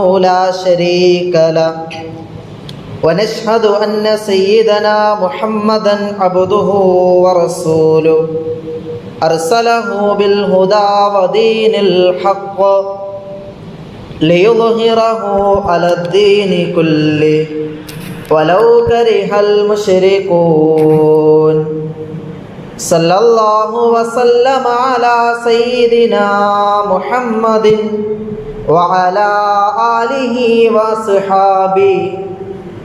لا شريك له. ونشهد أن سيدنا محمدا عبده ورسوله. أرسله بالهدى ودين الحق ليظهره على الدين كله. ولو كره المشركون. صلى الله وسلم على سيدنا محمد وعلى آله وصحابه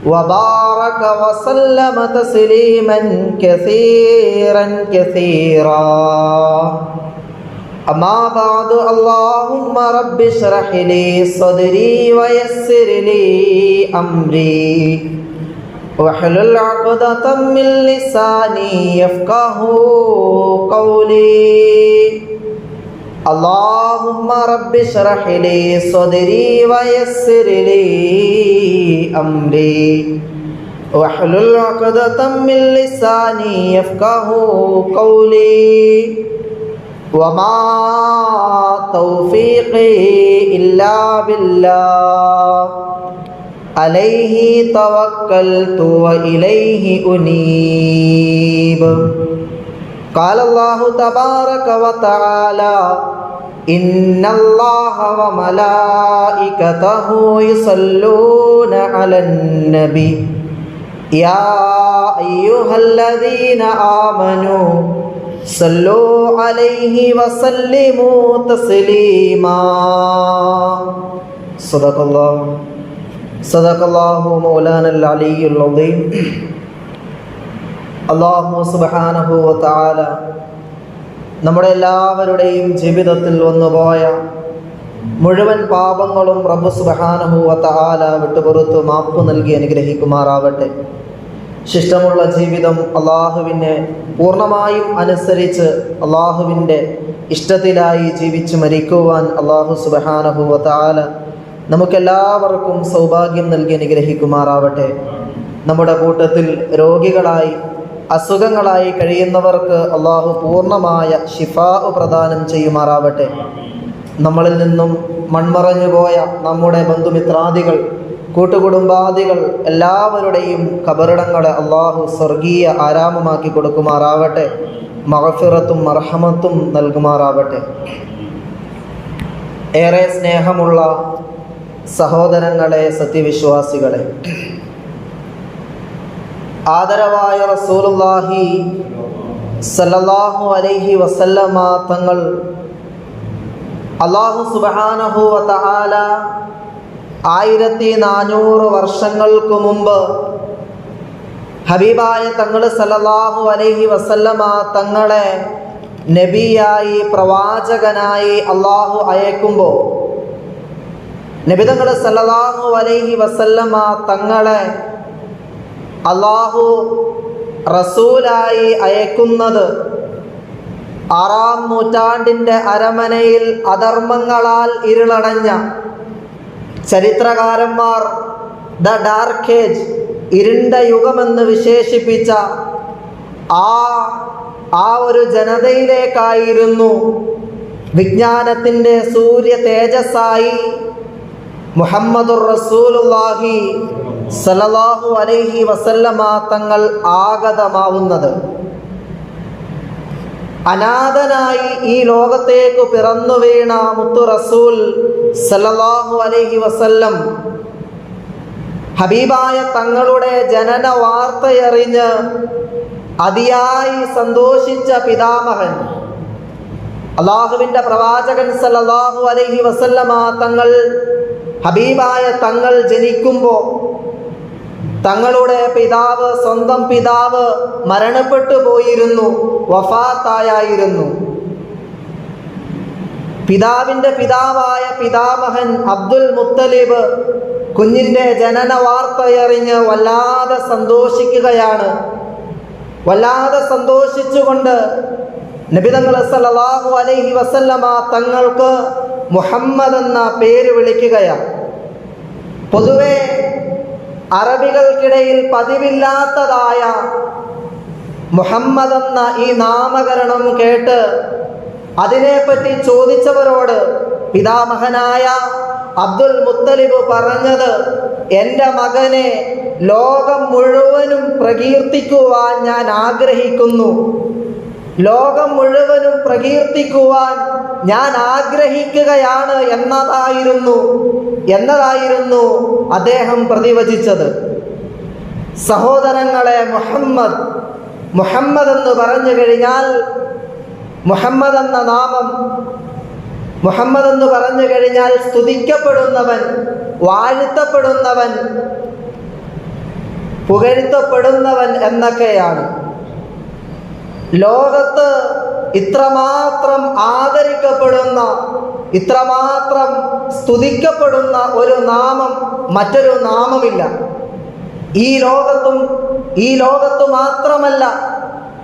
وبارك وسلم تسليما كثيرا كثيرا. أما بعد اللهم رب اشرح لي صدري ويسر لي أمري. واحلل عقدة من لساني يفقه قولي. اللهم رب اشرح لي صدري ويسر لي أمري. واحلل عقدة من لساني يفقه قولي. وما توفيقي إلا بالله. عليه توكلت وإليه أنيب. قال الله تبارك وتعالى ان اللہ و ملائکتہ یصلون علی النبی یا ایوہ الذین آمنوا صلو علیہ وسلموا تسلیما صدق اللہ صدق اللہ مولانا العلی العظیم اللہ سبحانہ وتعالی നമ്മുടെ എല്ലാവരുടെയും ജീവിതത്തിൽ വന്നുപോയ മുഴുവൻ പാപങ്ങളും റബ്ബു സുബാനഹുവത്താല വിട്ടുപുറത്ത് മാപ്പ് നൽകി അനുഗ്രഹിക്കുമാറാവട്ടെ. ശിഷ്ടമുള്ള ജീവിതം അള്ളാഹുവിനെ പൂർണമായും അനുസരിച്ച് അള്ളാഹുവിന്റെ ഇഷ്ടത്തിലായി ജീവിച്ച് മരിക്കുവാൻ അള്ളാഹു സുബഹാനഹുവത്താല നമുക്കെല്ലാവർക്കും സൗഭാഗ്യം നൽകി അനുഗ്രഹിക്കുമാറാവട്ടെ. നമ്മുടെ കൂട്ടത്തിൽ രോഗികളായി അസുഖങ്ങളായി കഴിയുന്നവർക്ക് അള്ളാഹു പൂർണമായ ശിഫാ പ്രദാനം ചെയ്യുമാറാവട്ടെ. നമ്മളിൽ നിന്നും മൺമറഞ്ഞു പോയ നമ്മുടെ ബന്ധുമിത്രാദികൾ കൂട്ടുകുടുംബാദികൾ എല്ലാവരുടെയും കബറിടങ്ങളെ അള്ളാഹു സ്വർഗീയ ആരാമമാക്കി കൊടുക്കുമാറാവട്ടെ. മഹഫിറത്തും മർഹമത്തും നൽകുമാറാവട്ടെ. ഏറെ സ്നേഹമുള്ള സഹോദരങ്ങളെ സത്യവിശ്വാസികളെ ആദരവായ റസൂലുള്ളാഹി സല്ലല്ലാഹു അലൈഹി വസല്ലമ തങ്ങൾ അള്ളാഹു സുബ്ഹാനഹു വതആല ആയിരത്തി നാനൂറ് വർഷങ്ങൾക്ക് മുമ്പ് ഹബീബായ തങ്ങൾ സല്ലല്ലാഹു അലൈഹി വസല്ലമ തങ്ങളെ നബിയായി പ്രവാചകനായി അള്ളാഹു അയക്കുമ്പോൾ നബിതങ്ങൾ സല്ലല്ലാഹു അലൈഹി വസല്ലമ തങ്ങളെ അള്ളാഹു റസൂലായി അയക്കുന്നത് ആറാം നൂറ്റാണ്ടിന്റെ അരമനയിൽ അധർമ്മങ്ങളാൽ ഇരുളടഞ്ഞ ചരിത്രകാരന്മാർ ദ ഡാർക്ക് ഏജ് ഇരുണ്ട യുഗമെന്ന് വിശേഷിപ്പിച്ച ആ ആ ഒരു ജനതയിലേക്കായിരുന്നു വിജ്ഞാനത്തിന്റെ സൂര്യ തേജസ്സായി മുഹമ്മദുർ റസൂലുള്ളാഹി സലല്ലാഹു അലൈഹി വസല്ലമ തങ്ങൾ ആഗതമാവുന്നത്. അനാഥനായി ഈ ലോകത്തേക്ക് പിറന്നു വീണ മുത്തു റസൂൽ സല്ലല്ലാഹു അലൈഹി വസല്ലം ഹബീബായ തങ്ങളുടെ ജനന വാർത്തയറിഞ്ഞ് അതിയായി സന്തോഷിച്ച പിതാമഹൻ. അള്ളാഹുവിന്റെ പ്രവാചകൻ സല്ലല്ലാഹു അലൈഹി വസല്ലമ തങ്ങൾ ഹബീബായ തങ്ങൾ ജനിക്കുമ്പോൾ തങ്ങളുടെ പിതാവ് സ്വന്തം പിതാവ് മരണപ്പെട്ടു പോയിരുന്നു വഫാത്തായായിരുന്നു. പിതാവിന്റെ പിതാവായ പിതാമഹൻ അബ്ദുൽ മുത്തലിബ് കുഞ്ഞിന്റെ ജനന വാർത്തയറിഞ്ഞ് വല്ലാതെ സന്തോഷിക്കുകയാണ്. വല്ലാതെ സന്തോഷിച്ചുകൊണ്ട് നബിതങ്ങൾ സല്ലല്ലാഹു അലൈഹി വസല്ലമ തങ്ങൾക്ക് മുഹമ്മദ് എന്ന പേര് വിളിക്കുകയാണ്. പൊതുവെ അറബികൾക്കിടയിൽ പതിവില്ലാത്തതായ മുഹമ്മദ് എന്ന ഈ നാമകരണം കേട്ട് അതിനെപ്പറ്റി ചോദിച്ചവരോട് പിതാമഹനായ അബ്ദുൽ മുത്തലിബ് പറഞ്ഞത് എന്റെ മകനെ ലോകം മുഴുവനും പ്രകീർത്തിക്കുവാൻ ഞാൻ ആഗ്രഹിക്കുന്നു. ലോകം മുഴുവനും പ്രകീർത്തിക്കുവാൻ ഞാൻ ആഗ്രഹിക്കുകയാണ് എന്നതായിരുന്നു എന്നതായിരുന്നു അദ്ദേഹം പ്രതിവചിച്ചത്. സഹോദരങ്ങളെ മുഹമ്മദ് മുഹമ്മദ് എന്ന് പറഞ്ഞു കഴിഞ്ഞാൽ മുഹമ്മദ് എന്ന നാമം മുഹമ്മദ് എന്ന് പറഞ്ഞു കഴിഞ്ഞാൽ സ്തുതിക്കപ്പെടുന്നവൻ വാഴ്ത്തപ്പെടുന്നവൻ പുകഴ്ത്തപ്പെടുന്നവൻ എന്നൊക്കെയാണ്. ലോകത്ത് ഇത്രമാത്രം ആദരിക്കപ്പെടുന്ന ഇത്രമാത്രം സ്തുതിക്കപ്പെടുന്ന ഒരു നാമം മറ്റൊരു നാമമില്ല. ഈ ലോകത്തും ഈ ലോകത്തു മാത്രമല്ല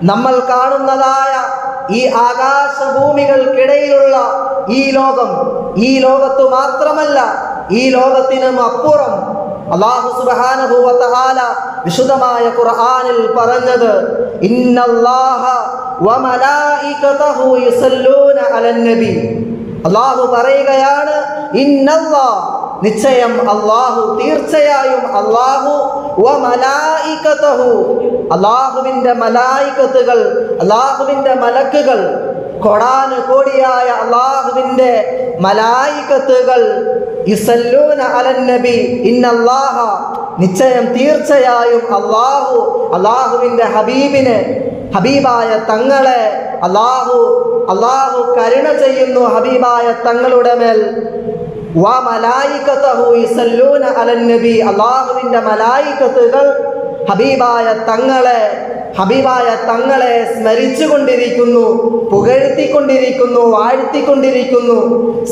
നമ്മൾ കാണുന്നതായ ഈ ആകാശഭൂമികൾക്കിടയിലുള്ള ഈ ലോകം. ഈ ലോകത്തു മാത്രമല്ല ഈ ലോകത്തിനും അപ്പുറം അള്ളാഹു തആല വിശുദ്ധമായ ഖുർആനിൽ പറഞ്ഞത് അള്ളാഹു പറയുകയാണ് നിശ്ചയം അള്ളാഹു തീർച്ചയായും അള്ളാഹു അള്ളാഹുവിന്റെ മലായികത്തുകൾ അള്ളാഹുവിന്റെ മലക്കുകൾ കൊടാന് കോടിയായ അള്ളാഹുവിന്റെ മലായികത്തുകൾ നിശ്ചയം തീർച്ചയായും അള്ളാഹു അള്ളാഹുവിന്റെ ഹബീബിന് ഹബീബായ തങ്ങളെ അള്ളാഹു അള്ളാഹു കരുണ ചെയ്യുന്നു ഹബീബായ തങ്ങളുടെ മേൽ. വാ മലായികത്തഹു യുസല്ലൂന അലൻ നബി അള്ളാഹുവിന്റെ മലായികത്തുകൾ ഹബീബായ തങ്ങളെ ഹബീബായ തങ്ങളെ സ്മരിച്ചു കൊണ്ടിരിക്കുന്നു പുകഴ്ത്തിക്കൊണ്ടിരിക്കുന്നു വാഴ്ത്തിക്കൊണ്ടിരിക്കുന്നു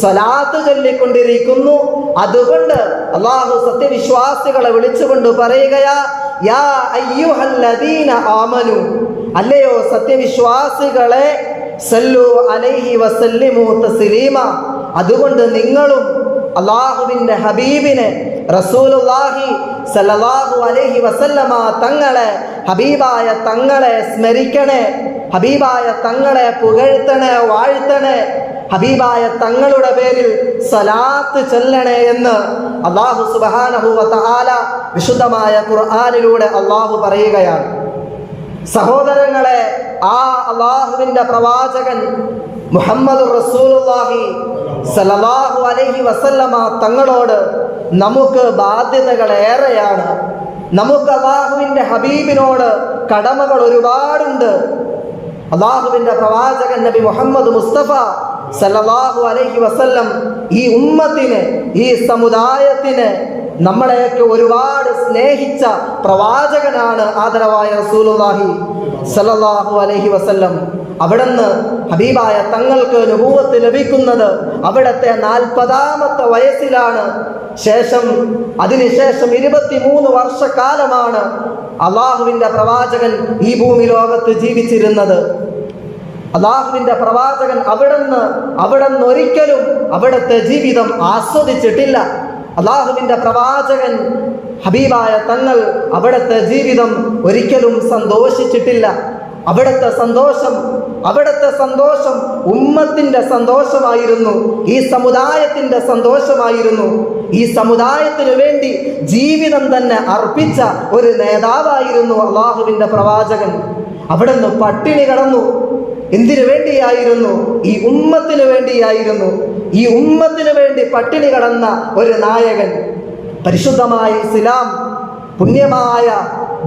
സ്വലാത്ത് ചൊല്ലിക്കൊണ്ടിരിക്കുന്നു. അതുകൊണ്ട് അള്ളാഹു സത്യവിശ്വാസികളെ വിളിച്ചുകൊണ്ട് പറയുകയാ യാ അയ്യുഹല്ലദീന അല്ലയോ സത്യവിശ്വാസികളെ സല്ലു അലൈഹി വസല്ലിമു തസ്ലീമ. അതുകൊണ്ട് നിങ്ങളും അള്ളാഹുവിന്റെ ഹബീബിനെ റസൂലുള്ളാഹി സല്ലല്ലാഹു അലൈഹി വസല്ലമ തങ്ങളെ ഹബീബായ തങ്ങളെ സ്മരിക്കണേ ഹബീബായ തങ്ങളെ പുകഴ്ത്തണേ വാഴ്ത്തണേ ഹബീബായ തങ്ങളുടെ പേരിൽ സലാത്ത് ചൊല്ലണേ എന്ന് അള്ളാഹു സുബ്ഹാനഹു വ തആല വിശുദ്ധമായ ഖുർആനിലൂടെ അള്ളാഹു പറയുകയാണ്. സഹോദരങ്ങളെ ആ അള്ളാഹുവിന്റെ പ്രവാചകൻ മുഹമ്മദ് അലൈഹി വസല്ലമ തങ്ങളോട് നമുക്ക് ബാധ്യതകൾ ഏറെയാണ്. നമുക്ക് അള്ളാഹുവിന്റെ ഹബീബിനോട് കടമകൾ ഒരുപാടുണ്ട്. അള്ളാഹുവിന്റെ പ്രവാചകൻ നബി മുഹമ്മദ് മുസ്തഫ സല്ലല്ലാഹു അലഹി വസല്ലം ഈ ഉമ്മത്തിന് ഈ സമുദായത്തിന് നമ്മളെയൊക്കെ ഒരുപാട് സ്നേഹിച്ച പ്രവാചകനാണ് ആദരവായ റസൂലുള്ളാഹി സല്ലല്ലാഹു അലൈഹി വസല്ലം. അവിടുന്ന് ഹബീബായ തങ്ങൾക്ക് നബുവത്ത് ലഭിക്കുന്നത് അവിടുത്തെ നാൽപ്പതാമത്തെ വയസ്സിലാണ്. ശേഷം അതിനുശേഷം ഇരുപത്തിമൂന്ന് വർഷക്കാലമാണ് അള്ളാഹുവിന്റെ പ്രവാചകൻ ഈ ഭൂമി ലോകത്ത് ജീവിച്ചിരുന്നത്. അള്ളാഹുവിന്റെ പ്രവാചകൻ അവിടുന്ന് അവിടുന്ന് ഒരിക്കലും അവിടുത്തെ ജീവിതം ആസ്വദിച്ചിട്ടില്ല. അള്ളാഹുവിന്റെ പ്രവാചകൻ ഹബീബായ തങ്ങൾ അവിടുത്തെ ജീവിതം ഒരിക്കലും സന്തോഷിച്ചിട്ടില്ല. അവിടുത്തെ സന്തോഷം അവിടുത്തെ സന്തോഷം ഉമ്മത്തിന്റെ സന്തോഷമായിരുന്നു. ഈ സമുദായത്തിന്റെ സന്തോഷമായിരുന്നു. ഈ സമുദായത്തിനു വേണ്ടി ജീവിതം തന്നെ അർപ്പിച്ച ഒരു നേതാവായിരുന്നു അള്ളാഹുവിന്റെ പ്രവാചകൻ. അവിടുന്ന് പട്ടിണി കടന്നു. എന്തിനു വേണ്ടിയായിരുന്നു? ഈ ഉമ്മത്തിനു വേണ്ടിയായിരുന്നു. ഈ ഉമ്മത്തിന് വേണ്ടി പട്ടിണി കടന്ന ഒരു നായകൻ പരിശുദ്ധമായ ഇസ്ലാം പുണ്യമായ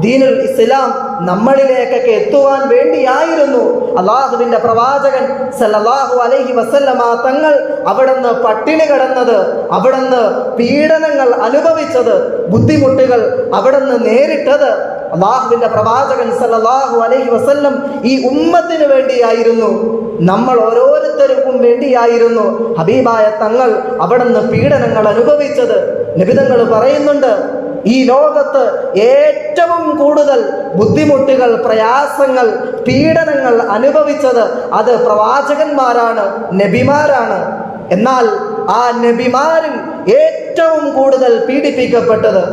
ദീനുൽ ഇസ്ലാം നമ്മളിലേക്കൊക്കെ എത്തുവാൻ വേണ്ടിയായിരുന്നു. അള്ളാഹുവിന്റെ പ്രവാചകൻ സല്ലാഹു അലൈഹി വസല്ലമ തങ്ങൾ അവിടുന്ന് പട്ടിണി കിടന്നത് അവിടുന്ന് പീഡനങ്ങൾ അനുഭവിച്ചത് ബുദ്ധിമുട്ടുകൾ അവിടുന്ന് നേരിട്ടത് അള്ളാഹുവിന്റെ പ്രവാചകൻ സല്ലാഹു അലൈഹി വസല്ലം ഈ ഉമ്മത്തിന് വേണ്ടിയായിരുന്നു. നമ്മൾ ഓരോരുത്തർക്കും വേണ്ടിയായിരുന്നു ഹബീബായ തങ്ങൾ അവിടുന്ന് പീഡനങ്ങൾ അനുഭവിച്ചത്. നിബിതങ്ങൾ പറയുന്നുണ്ട് ഈ ലോകത്ത് ഏറ്റവും കൂടുതൽ ബുദ്ധിമുട്ടുകൾ പ്രയാസങ്ങൾ പീഡനങ്ങൾ അനുഭവിച്ചത് അത് പ്രവാചകന്മാരാണ് നബിമാരാണ്. എന്നാൽ ആ നബിമാരിൽ ഏറ്റവും കൂടുതൽ പീഡിപ്പിക്കപ്പെട്ടത്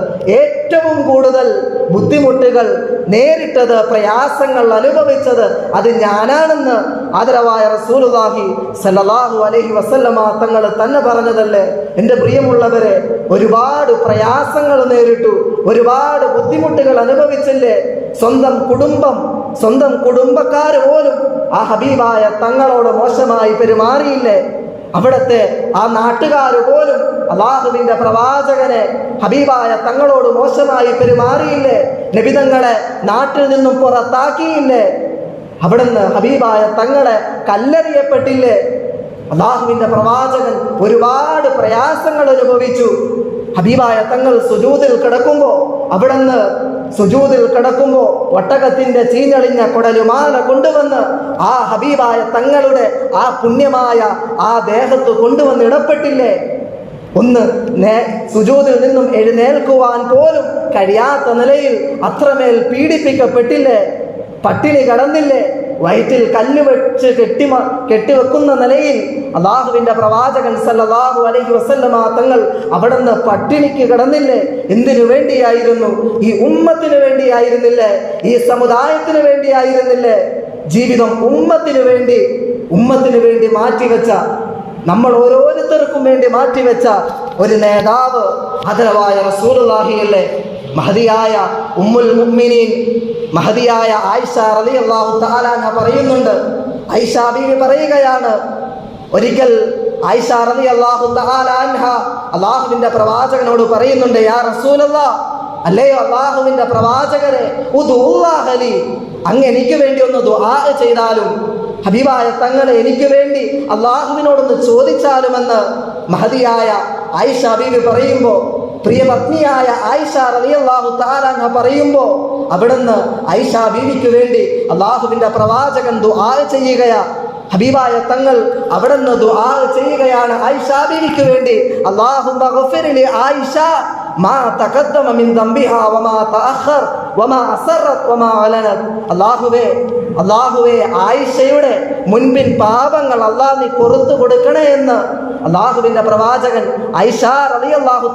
ഏറ്റവും കൂടുതൽ ബുദ്ധിമുട്ടുകൾ നേരിട്ടത് പ്രയാസങ്ങൾ അനുഭവിച്ചത് അത് ഞാനാണെന്ന് ആദരവായ റസൂലുള്ളാഹി സല്ലല്ലാഹു അലൈഹി വസല്ലമ തങ്ങൾ തന്നെ പറഞ്ഞതല്ലേ? എന്റെ പ്രിയമുള്ളവരെ ഒരുപാട് പ്രയാസങ്ങൾ നേരിട്ടു ഒരുപാട് ബുദ്ധിമുട്ടുകൾ അനുഭവിച്ചില്ലേ? സ്വന്തം കുടുംബം സ്വന്തം കുടുംബക്കാർ പോലും ആ ഹബീബായ തങ്ങളോട് മോശമായി പെരുമാറിയില്ലേ? അവിടുത്തെ ആ നാട്ടുകാർ പോലും അള്ളാഹുവിന്റെ പ്രവാചകനെ ഹബീബായ തങ്ങളോട് മോശമായി പെരുമാറിയില്ലേ? നബിതങ്ങളെ നാട്ടിൽ നിന്നും പുറത്താക്കിയില്ലേ? അവിടുന്ന് ഹബീബായ തങ്ങളെ കല്ലെറിയപ്പെട്ടില്ലേ? അള്ളാഹുവിന്റെ പ്രവാചകൻ ഒരുപാട് പ്രയാസങ്ങൾ അനുഭവിച്ചു. ഹബീബായ തങ്ങൾ സുജൂതിൽ കിടക്കുമ്പോൾ അവിടുന്ന് സുജൂതിൽ കിടക്കുമ്പോൾ ഒട്ടകത്തിന്റെ ചീഞ്ഞളിഞ്ഞ കുടലുമാല കൊണ്ടുവന്ന് ആ ഹബീബായ തങ്ങളുടെ ആ പുണ്യമായ ആ ദേഹത്ത് കൊണ്ടുവന്ന് ഇടപെട്ടില്ലേ ഒന്ന് നേ സുജൂതിൽ നിന്നും എഴുന്നേൽക്കുവാൻ പോലും കഴിയാത്ത നിലയിൽ അത്രമേൽ പീഡിപ്പിക്കപ്പെട്ടില്ലേ? പട്ടിണി കടന്നില്ലേ? വയറ്റിൽ കല്ല് വെച്ച് കെട്ടി കെട്ടിവെക്കുന്ന നിലയിൽ അള്ളാഹുവിന്റെ പ്രവാചകൻ സല്ലാഹു അലൈഹി വസല്ലമ തങ്ങൾ അവിടുന്ന് പട്ടിണിക്ക് കിടന്നില്ലേ? എന്തിനു വേണ്ടിയായിരുന്നു? ഈ ഉമ്മത്തിന് വേണ്ടിയായിരുന്നില്ലേ? ഈ സമുദായത്തിന് വേണ്ടിയായിരുന്നില്ലേ? ജീവിതം ഉമ്മത്തിന് വേണ്ടി ഉമ്മത്തിന് വേണ്ടി മാറ്റിവെച്ച നമ്മൾ ഓരോരുത്തർക്കും വേണ്ടി മാറ്റിവെച്ച ഒരു നേതാവ് ആദരവായ റസൂലുള്ളാഹിയല്ലേ മഹതിയായ ഉമ്മുൽ മുഅ്മിനീൻ മഹതിയായ ആയിഷ റളിയല്ലാഹു തആലാന പറയുന്നുണ്ട്. ആയിഷ ബീവി പറയുകയാണ് ഒരിക്കൽ ആയിഷ അള്ളാഹു തആലാൻഹ അള്ളാഹുവിന്റെ പ്രവാചകനോട് പറയുന്നുണ്ട് യാ റസൂലല്ലാ അല്ലയോ അള്ളാഹുവിന്റെ പ്രവാചകരെ ഉദുല്ലാഹലി അങ്ങ് എനിക്ക് വേണ്ടി ഒന്ന് ദുആ ചെയ്താലും ഹബീബായ തങ്ങളെ എനിക്ക് വേണ്ടി അള്ളാഹുവിനോടൊന്ന് ചോദിച്ചാലുമെന്ന് മഹതിയായ ആയിഷ ബീവി പറയുമ്പോൾ പ്രിയപത്നിയായ ആയിഷ റളിയല്ലാഹു തആല പറയുമ്പോൾ അവിടുന്ന് ആയിഷ ബീവിക്ക് വേണ്ടി അള്ളാഹുവിന്റെ പ്രവാചകൻ ദുആ ചെയ്യുകയാ. ഹബീബായ തങ്ങൾ അവിടുന്ന് ദുആ ചെയ്യുകയാണ് ആയിഷ ബീവിക്ക് വേണ്ടി. അള്ളാഹു ആയിഷ മാ തഖദ്ദമ മിൻ ദംബിഹാ വമാ തഅഖർ വമാ അസറത് വമാ അലനത് അല്ലാഹുവേ അല്ലാഹുവേ ആയിഷയുടെ മുൻപിൻ പാപങ്ങൾ അല്ലാഹ് നീ പുറത്തു കൊടുക്കണേ എന്ന് അള്ളാഹുവിന്റെ പ്രവാചകൻ ഐഷാർ അലി അള്ളാഹു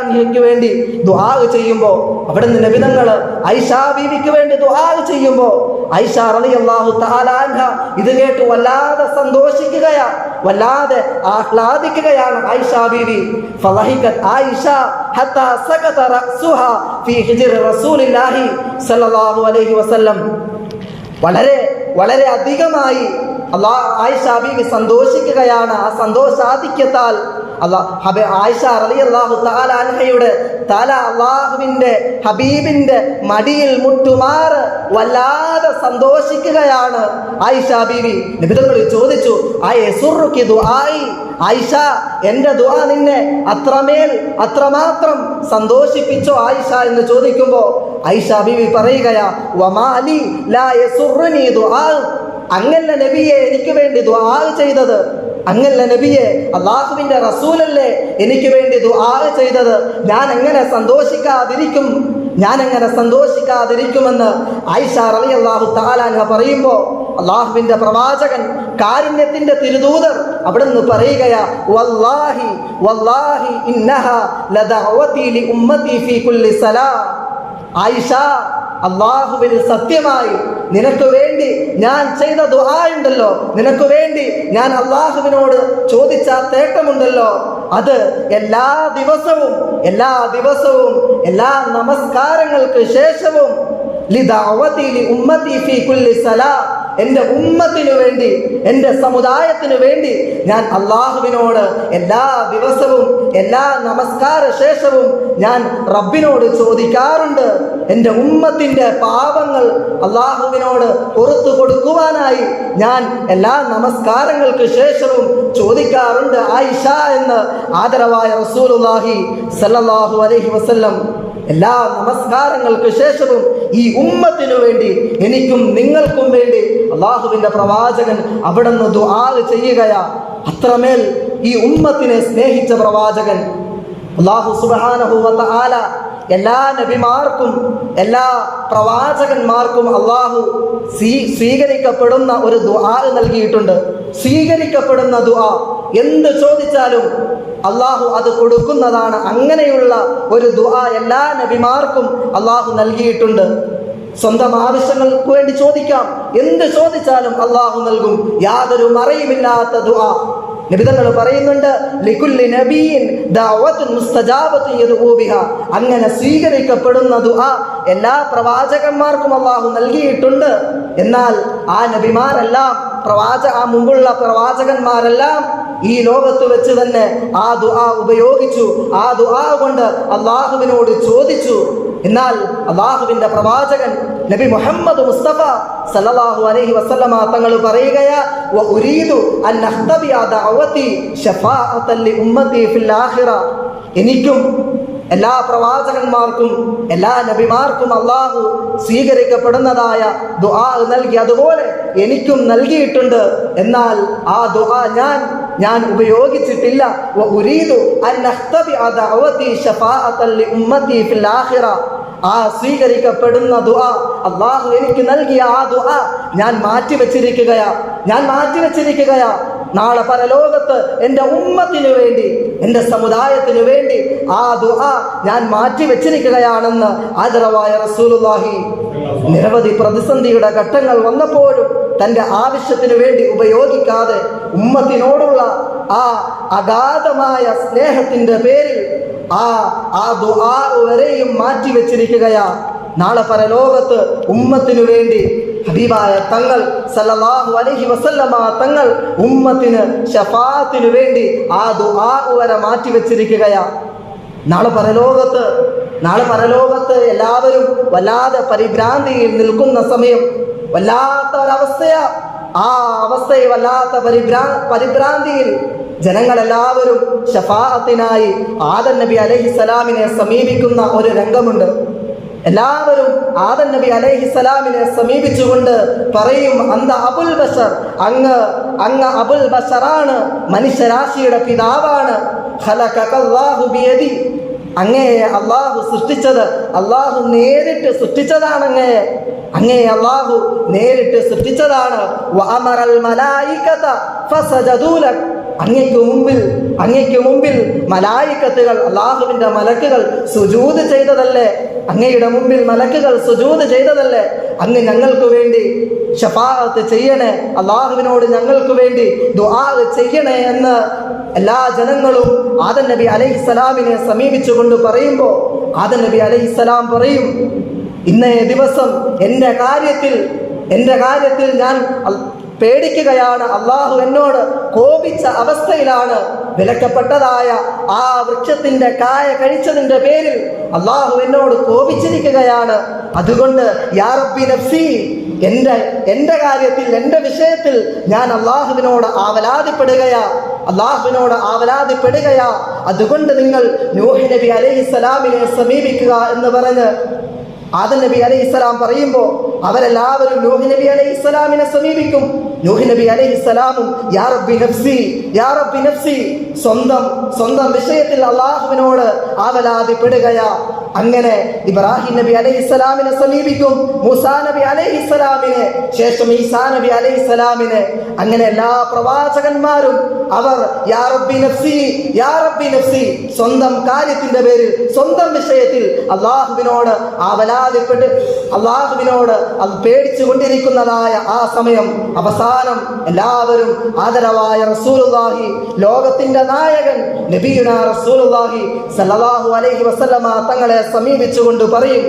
അൻഹയ്ക്ക് വേണ്ടി ദുആ ചെയ്യുമ്പോൾ അവിടുന്ന് നബിതങ്ങൾ ഐഷാ ബീവിക്ക് വേണ്ടി ദുആ ചെയ്യുമ്പോൾ ഐഷാർ അലി അള്ളാഹു താലാൻഹ ഇത് കേട്ട് വല്ലാതെ സന്തോഷിക്കുകയാ വല്ലാതെ ആഹ്ലാദിക്കുകയാണ് ഐഷ ബീവി. ഫളഹികത് ആയിഷ ഹത്താ സകത റസുഹ ഫീ ഹിജ്ർ റസൂലില്ലാഹി സ്വല്ലല്ലാഹു അലൈഹി വസല്ലം. വളരെ വളരെ അധികമായി അള്ളാഹ് ആയിഷ ബീവി സന്തോഷിക്കുകയാണ്. ആ സന്തോഷാധിക്യത്താൽ അള്ളാഹ് ഹബ ആയിഷ റളി അള്ളാഹു താലാൻഹയുടെ തല അള്ളാഹുവിന്റെ ഹബീബിന്റെ മടിയിൽ മുട്ടുമാറ് വല്ലാതെ സന്തോഷിക്കുകയാണ് ആയിഷ ബീവി. നിബിതങ്ങൾ ചോദിച്ചു ആ യസുറുക്കി ദുആയി? ആയിഷ എന്റെ ദുആ നിന്നെ അത്രമേൽ അത്രമാത്രം സന്തോഷിപ്പിച്ചോ ആയിഷ? എന്ന് ചോദിക്കുമ്പോൾ ആയിഷ ബീവി പറയുകയാ വമാലി ലാ യസുറുനി ദുആ. അങ്ങല്ല നബിയെ എനിക്ക് വേണ്ടി ദുആ ചെയ്തത് അങ്ങല്ല നബിയെ? അള്ളാഹുവിന്റെ റസൂലല്ലേ എനിക്ക് വേണ്ടി ദുആ ചെയ്തത്? ഞാൻ എങ്ങനെ സന്തോഷിക്കാതിരിക്കും? ഞാൻ എങ്ങനെ സന്തോഷിക്കാതിരിക്കുമെന്ന് ആയിഷ അള്ളാഹു തആല പറയുമ്പോൾ അള്ളാഹുവിന്റെ പ്രവാചകൻ കാരുണ്യത്തിന്റെ തിരുദൂതർ അവിടുന്ന് പറയുകയാ വല്ലാഹി വല്ലാഹി ഇന്നഹ ലദഅവതി ഫീ കുല്ലി ആയിഷ അള്ളാഹുവിൽ സത്യമായി നിനക്ക് വേണ്ടി ഞാൻ ചെയ്ത ദുആ ഉണ്ടല്ലോ. നിനക്ക് വേണ്ടി ഞാൻ അള്ളാഹുവിനോട് ചോദിച്ച തേട്ടമുണ്ടല്ലോ. അത് എല്ലാ ദിവസവും എല്ലാ ദിവസവും എല്ലാ നമസ്കാരങ്ങൾക്ക് ശേഷവും എന്റെ ഉമ്മത്തിനു വേണ്ടി എന്റെ സമുദായത്തിനു വേണ്ടി ഞാൻ അള്ളാഹുവിനോട് എല്ലാ ദിവസവും എല്ലാ നമസ്കാര ശേഷവും ഞാൻ റബ്ബിനോട് ചോദിക്കാറുണ്ട്. എന്റെ ഉമ്മത്തിന്റെ പാപങ്ങൾ അള്ളാഹുവിനോട് പുറത്തു കൊടുക്കുവാനായി ഞാൻ എല്ലാ നമസ്കാരങ്ങൾക്ക് ശേഷവും ചോദിക്കാറുണ്ട്. ആയിഷ എന്ന് ആദരവായ റസൂലുള്ളാഹി സല്ലാഹു അലൈഹി വസല്ലം എല്ലാ നമസ്കാരങ്ങൾക്ക് ശേഷവും ഈ ഉമ്മത്തിനു വേണ്ടി എനിക്കും നിങ്ങൾക്കും വേണ്ടി അള്ളാഹുവിന്റെ പ്രവാചകൻ അവിടുന്ന് ദുആ ചെയ്യുകയാ. അത്രമേൽ ഈ ഉമ്മത്തിനെ സ്നേഹിച്ച പ്രവാചകൻ അള്ളാഹു സുബാനഹുവത്ത ആല എല്ലാ നബിമാർക്കും എല്ലാ പ്രവാചകന്മാർക്കും അള്ളാഹു സ്വീ സ്വീകരിക്കപ്പെടുന്ന ഒരു ദുആ നൽകിയിട്ടുണ്ട്. സ്വീകരിക്കപ്പെടുന്ന ദുആ എന്ത് ചോദിച്ചാലും അള്ളാഹു അത് കൊടുക്കുന്നതാണ് അങ്ങനെയുള്ള ഒരു ദുആ എല്ലാ നബിമാർക്കും അള്ളാഹു നൽകിയിട്ടുണ്ട്. സ്വന്തം ആവശ്യങ്ങൾക്ക് വേണ്ടി ചോദിക്കാം. എന്ത് ചോദിച്ചാലും അള്ളാഹു നൽകും. യാതൊരു മറയുമില്ലാത്ത ദുആ. നിബിതങ്ങൾ പറയുന്നുണ്ട് ലികുല്ലി നബീൻ അങ്ങനെ സ്വീകരിക്കപ്പെടുന്ന ദുആ എല്ലാ പ്രവാചകന്മാർക്കും അള്ളാഹു നൽകിയിട്ടുണ്ട്. എന്നാൽ ആ നബിമാരെല്ലാം പ്രവാച ആ മുമ്പുള്ള പ്രവാചകന്മാരെല്ലാം ഈ ലോകത്ത് വെച്ച് തന്നെ ആ ദുആ ഉപയോഗിച്ചു. ആ ദുആ കൊണ്ട് അള്ളാഹുവിനോട് ചോദിച്ചു. എന്നാൽ അള്ളാഹുവിന്റെ പ്രവാചകൻ നബി മുഹമ്മദ് മുസ്തഫ സല്ലല്ലാഹു അലൈഹി വസല്ലമ തങ്ങൾ പറയുകയാ വ ഉരീദു അൻ അഖ്തബിയ ദഅവതി ശഫാഅത്തൻ ലി ഉമ്മതി ഫിൽ ആഖിറ. എനിക്കും എല്ലാ പ്രവാചകന്മാർക്കും എല്ലാ നബിമാർക്കും അള്ളാഹു സ്വീകരിക്കപ്പെടുന്നതായ ദുആ നൽകി അതുപോലെ എനിക്കും നൽകിയിട്ടുണ്ട്. എന്നാൽ ആ ദുആ ഞാൻ ഞാൻ ഉപയോഗിച്ചിട്ടില്ല. ആ സ്വീകരിക്കപ്പെടുന്ന ദുആ അള്ളാഹു എനിക്ക് നൽകിയ ആ ദുആ ഞാൻ മാറ്റിവെച്ചിരിക്കുകയാ. ഞാൻ മാറ്റി വെച്ചിരിക്കുകയാ നാളെ പരലോകത്ത് എന്റെ ഉമ്മത്തിന് വേണ്ടി എന്റെ സമുദായത്തിന് വേണ്ടി ആ ദുആ ഞാൻ മാറ്റി വെച്ചിരിക്കുകയാണെന്ന് ആദരവായ റസൂലുള്ളാഹി നിരവധി പ്രതിസന്ധിയുടെ ഘട്ടങ്ങൾ വന്നപ്പോഴും തന്റെ ആവശ്യത്തിന് വേണ്ടി ഉപയോഗിക്കാതെ ഉമ്മത്തിനോടുള്ള ആ അഗാധമായ സ്നേഹത്തിന്റെ പേരിൽ ആ ആ ദുആ വരെയും മാറ്റി വെച്ചിരിക്കുകയാ. നാളെ പരലോകത്ത് ഉമ്മത്തിനു വേണ്ടി ഹബീബായ തങ്ങൾ സല്ലല്ലാഹു അലൈഹി വസല്ലമ തങ്ങൾ ഉമ്മത്തിന് ഷഫാത്തിനു വേണ്ടി ആ ദുആ വരെ മാറ്റി വെച്ചിരിക്കുകയാ. നാളെ പരലോകത്ത് നാളെ പരലോകത്ത് എല്ലാവരും വല്ലാതെ പരിഭ്രാന്തിയിൽ നിൽക്കുന്ന സമയം വല്ലാത്ത ഒരവസ്ഥയാ ആ അവസ്ഥയെ വല്ലാത്ത പരിഭ്രാ പരിഭ്രാന്തിയിൽ ജനങ്ങളെല്ലാവരും ഷഫാഅത്തിനായി ആദൻ നബി അലൈഹിസ്സലാമിനെ സമീപിക്കുന്ന ഒരു രംഗമുണ്ട്. എല്ലാവരും ആദൻ നബി അലൈഹിസലാമിനെ സമീപിച്ചുകൊണ്ട് പറയും അന്ത അബുൽ ബഷർ. അങ്ങ് അങ്ങ് അബുൽ ബഷറാണ് മനുഷ്യരാശിയുടെ പിതാവാണ്. അങ്ങേ അള്ളാഹു സൃഷ്ടിച്ചത് അള്ളാഹു നേരിട്ട് സൃഷ്ടിച്ചതാണ് അങ്ങയെ അങ്ങേ അള്ളാഹു നേരിട്ട് സൃഷ്ടിച്ചതാണ്. അങ്ങയ്ക്ക് മുമ്പിൽ അങ്ങയ്ക്ക് മുമ്പിൽ മലായിക്കത്തുകൾ അള്ളാഹുവിന്റെ മലക്കുകൾ സുജൂത് ചെയ്തതല്ലേ? അങ്ങയുടെ മുമ്പിൽ മലക്കുകൾ സുജൂത് ചെയ്തതല്ലേ? അങ്ങ് ഞങ്ങൾക്ക് വേണ്ടി ഷഫാഅത്ത് ചെയ്യണേ. അള്ളാഹുവിനോട് ഞങ്ങൾക്ക് വേണ്ടി ദുആ ചെയ്യണേ എന്ന് എല്ലാ ജനങ്ങളും ആദൻ നബി അലൈഹി അലൈഹിസ്സലാമിനെ സമീപിച്ചുകൊണ്ട് പറയുമ്പോൾ ആദൻ നബി അലൈഹി അലൈഹിസ്സലാം പറയും ഇന്നേ ദിവസം എന്റെ കാര്യത്തിൽ എന്റെ കാര്യത്തിൽ ഞാൻ പേടിക്കുകയാണ്. അള്ളാഹു എന്നോട് കോപിച്ച അവസ്ഥയിലാണ് വിലക്കപ്പെട്ടതായ ആ വൃക്ഷത്തിന്റെ കായ കഴിച്ചതിന്റെ പേരിൽ അള്ളാഹു എന്നോട് കോപിച്ചിരിക്കുകയാണ്. അതുകൊണ്ട് യാ റബ്ബി നഫ്സി എന്റെ എന്റെ കാര്യത്തിൽ എന്റെ വിഷയത്തിൽ ഞാൻ അള്ളാഹുവിനോട് ആവലാതിപ്പെടുകയാ. അള്ളാഹുവിനോട് ആവലാതിപ്പെടുകയാ. അതുകൊണ്ട് നിങ്ങൾ നൂഹ് നബി അലൈഹിസ്സലാമിനെ സമീപിക്കുക എന്ന് പറഞ്ഞ് ആദം നബി അലൈഹി ഇസ്ലാം പറയുമ്പോൾ അവരെല്ലാവരും നൂഹ് നബി അലൈഹി ഇസ്ലാമിനെ സമീപിക്കും. നൂഹ് നബി അലൈഹി ഇസ്ലാമും യാ റബ്ബി നഫ്സി യാ റബ്ബി നഫ്സി. സ്വന്തം സ്വന്തം വിഷയത്തിൽ അള്ളാഹുവിനോട് ആവലാതിപ്പെടുകയാ. അങ്ങനെ ഇബ്രാഹിം നബി അലൈഹി ഇസ്ലാമിനെ സമീപിക്കും മൂസാ നബി അലൈഹി ഇസ്ലാമിനെ ശേഷം ഈസാ നബി അലൈഹി ഇസ്ലാമിനെ അങ്ങനെ എല്ലാ പ്രവാചകന്മാരും അവർ യാ റബ്ബി നഫ്സി യാ റബ്ബി നഫ്സി. സ്വന്തം കാര്യത്തിന്റെ പേരിൽ സ്വന്തം വിഷയത്തിൽ അള്ളാഹുവിനോട് ആവലാതിപ്പെട്ട് അള്ളാഹുവിനോട് അത് പേടിച്ചു കൊണ്ടിരിക്കുന്നതായ ആ സമയം അവസാനം എല്ലാവരും ആദരവായ റസൂലുള്ളാഹി ലോകത്തിന്റെ നായകൻ നബീന റസൂലുള്ളാഹി സല്ലല്ലാഹു അലൈഹി വസല്ലമ തങ്ങളെ സമീപിച്ചുകൊണ്ട് പറയും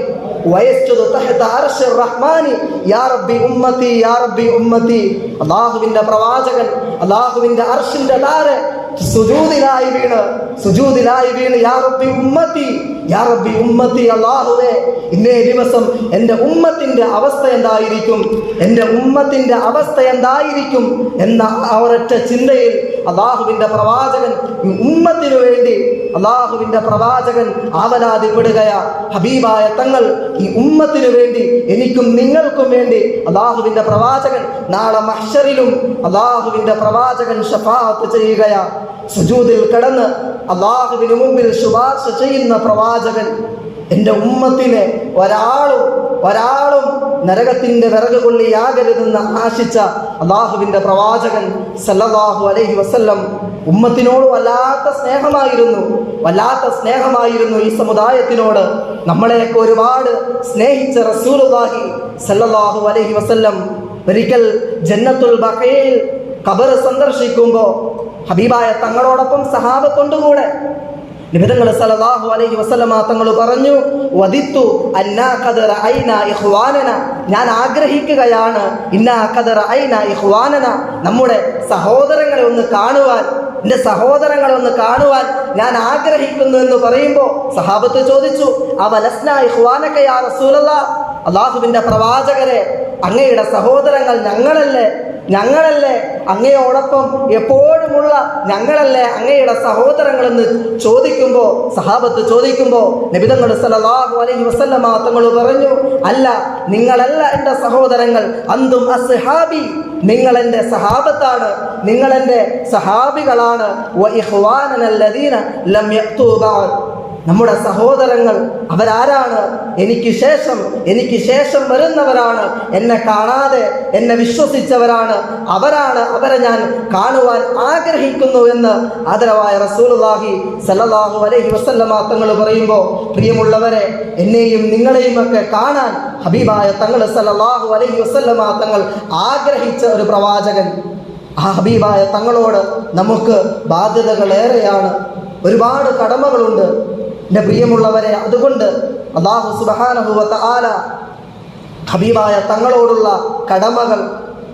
അള്ളാഹുവിന്റെ പ്രവാചകൻ അള്ളാഹുവിന്റെ അർഷിന്റെ താരെ സുജൂദിലായി വീണ് സുജൂദിലായി വീണ് യാ റബ്ബി ഉമ്മത്തി യാ റബ്ബി ഉമ്മത്തി അള്ളാഹുവേ ഇന്നേ ദിവസം എന്റെ ഉമ്മത്തിന്റെ അവസ്ഥ എന്തായിരിക്കും? എന്റെ ഉമ്മത്തിന്റെ അവസ്ഥ എന്തായിരിക്കും? എന്ന ഒരൊറ്റ ചിന്തയിൽ അള്ളാഹുവിന്റെ പ്രവാചകൻ ഉമ്മത്തിനു വേണ്ടി അള്ളാഹുവിന്റെ പ്രവാചകൻ ആവലാതിപ്പെടുകയാ. ഹബീബായ തങ്ങൾ ഈ ഉമ്മത്തിനു വേണ്ടി എനിക്കും നിങ്ങൾക്കും വേണ്ടി അള്ളാഹുവിന്റെ പ്രവാചകൻ നാളെ മഹ്ഷറിലും അള്ളാഹുവിന്റെ പ്രവാചകൻ ഷഫാത്ത് ചെയ്യുകയാ. സുജൂദിൽ കടന്ന് അള്ളാഹുവിന് മുമ്പിൽ ശുപാർശ ചെയ്യുന്ന പ്രവാചകൻ എന്റെ ഉമ്മത്തിനെ ഒരാളും ഒരാളും നരകത്തിന്റെ വിറക് കൊള്ളിയാകരുതെന്ന് ആശിച്ച അള്ളാഹുവിന്റെ പ്രവാചകൻ സല്ലല്ലാഹു അലൈഹി വസല്ലം ഉമ്മത്തിനോട് വല്ലാത്ത സ്നേഹമായിരുന്നു. വല്ലാത്ത സ്നേഹമായിരുന്നു ഈ സമുദായത്തിനോട്. നമ്മളെയൊക്കെ ഒരുപാട് സ്നേഹിച്ച റസൂലുള്ളാഹി സല്ലല്ലാഹു അലൈഹി വസല്ലം ഒരിക്കൽ ജന്നത്തുൽ ബഹയിൽ ഖബർ സന്ദർശിക്കുമ്പോൾ ഹബീബായ തങ്ങളോടൊപ്പം സഹാബത്തുണ്ട് കൂടെ നിബിധങ്ങൾ സല്ലല്ലാഹു അലൈഹി വസല്ലമ തങ്ങൾ പറഞ്ഞു വദിത്തു ഇഖ്വാനന. ഞാൻ ആഗ്രഹിക്കുകയാണ് ഇന്നാ ഇഖ്വാനന. നമ്മുടെ സഹോദരങ്ങളെ ഒന്ന് കാണുവാൻ എന്റെ സഹോദരങ്ങളെ ഒന്ന് കാണുവാൻ ഞാൻ ആഗ്രഹിക്കുന്നു എന്ന് പറയുമ്പോൾ സഹാബത്ത് ചോദിച്ചു അവലസ്ന ഇഖ്വാനക യാ റസൂലല്ലാ? അള്ളാഹുവിന്റെ പ്രവാചകരെ അങ്ങയുടെ സഹോദരങ്ങൾ ഞങ്ങളല്ലേ? ഞങ്ങളല്ലേ അങ്ങയോടൊപ്പം എപ്പോഴുമുള്ള ഞങ്ങളല്ലേ അങ്ങയുടെ സഹോദരങ്ങളെന്ന് ചോദിക്കുമ്പോൾ സഹാബത്ത് ചോദിക്കുമ്പോൾ നബിതങ്ങൾ സല്ലല്ലാഹു അലൈഹി വസല്ലമ തങ്ങൾ പറഞ്ഞു അല്ല നിങ്ങളല്ല എന്റെ സഹോദരങ്ങൾ അന്തും അസ്ഹാബി. നിങ്ങൾ എന്റെ സഹാബത്താണ് നിങ്ങൾ എന്റെ സഹാബികളാണ്. നമ്മുടെ സഹോദരങ്ങൾ അവരാരാണ്? എനിക്ക് ശേഷം എനിക്ക് ശേഷം വരുന്നവരാണ്. എന്നെ കാണാതെ എന്നെ വിശ്വസിച്ചവരാണ്. അവരാണ് അവരെ ഞാൻ കാണുവാൻ ആഗ്രഹിക്കുന്നു എന്ന് ആദരവായ റസൂലുള്ളാഹി സല്ലല്ലാഹു അലൈഹി വസല്ലമ തങ്ങൾ പറയുമ്പോൾ പ്രിയമുള്ളവരെ എന്നെയും നിങ്ങളെയും ഒക്കെ കാണാൻ ഹബീബായ തങ്ങൾ സല്ലല്ലാഹു അലൈഹി വസല്ലമ തങ്ങൾ ആഗ്രഹിച്ച ഒരു പ്രവാചകൻ. ആ ഹബീബായ തങ്ങളോട് നമുക്ക് ബാധ്യതകളേറെയാണ്. ഒരുപാട് കടമകളുണ്ട്. എന്റെ പ്രിയമുള്ളവരെ അതുകൊണ്ട് അള്ളാഹു സുബഹാനഹുവത്ത ആല ഹബീബായ തങ്ങളോടുള്ള കടമകൾ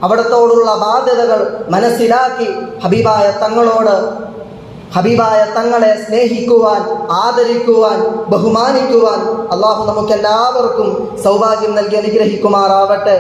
അവിടത്തോടുള്ള ബാധ്യതകൾ മനസ്സിലാക്കി ഹബീബായ തങ്ങളോട് ഹബീബായ തങ്ങളെ സ്നേഹിക്കുവാൻ ആദരിക്കുവാൻ ബഹുമാനിക്കുവാൻ അള്ളാഹു നമുക്കെല്ലാവർക്കും സൗഭാഗ്യം നൽകി അനുഗ്രഹിക്കുമാറാവട്ടെ.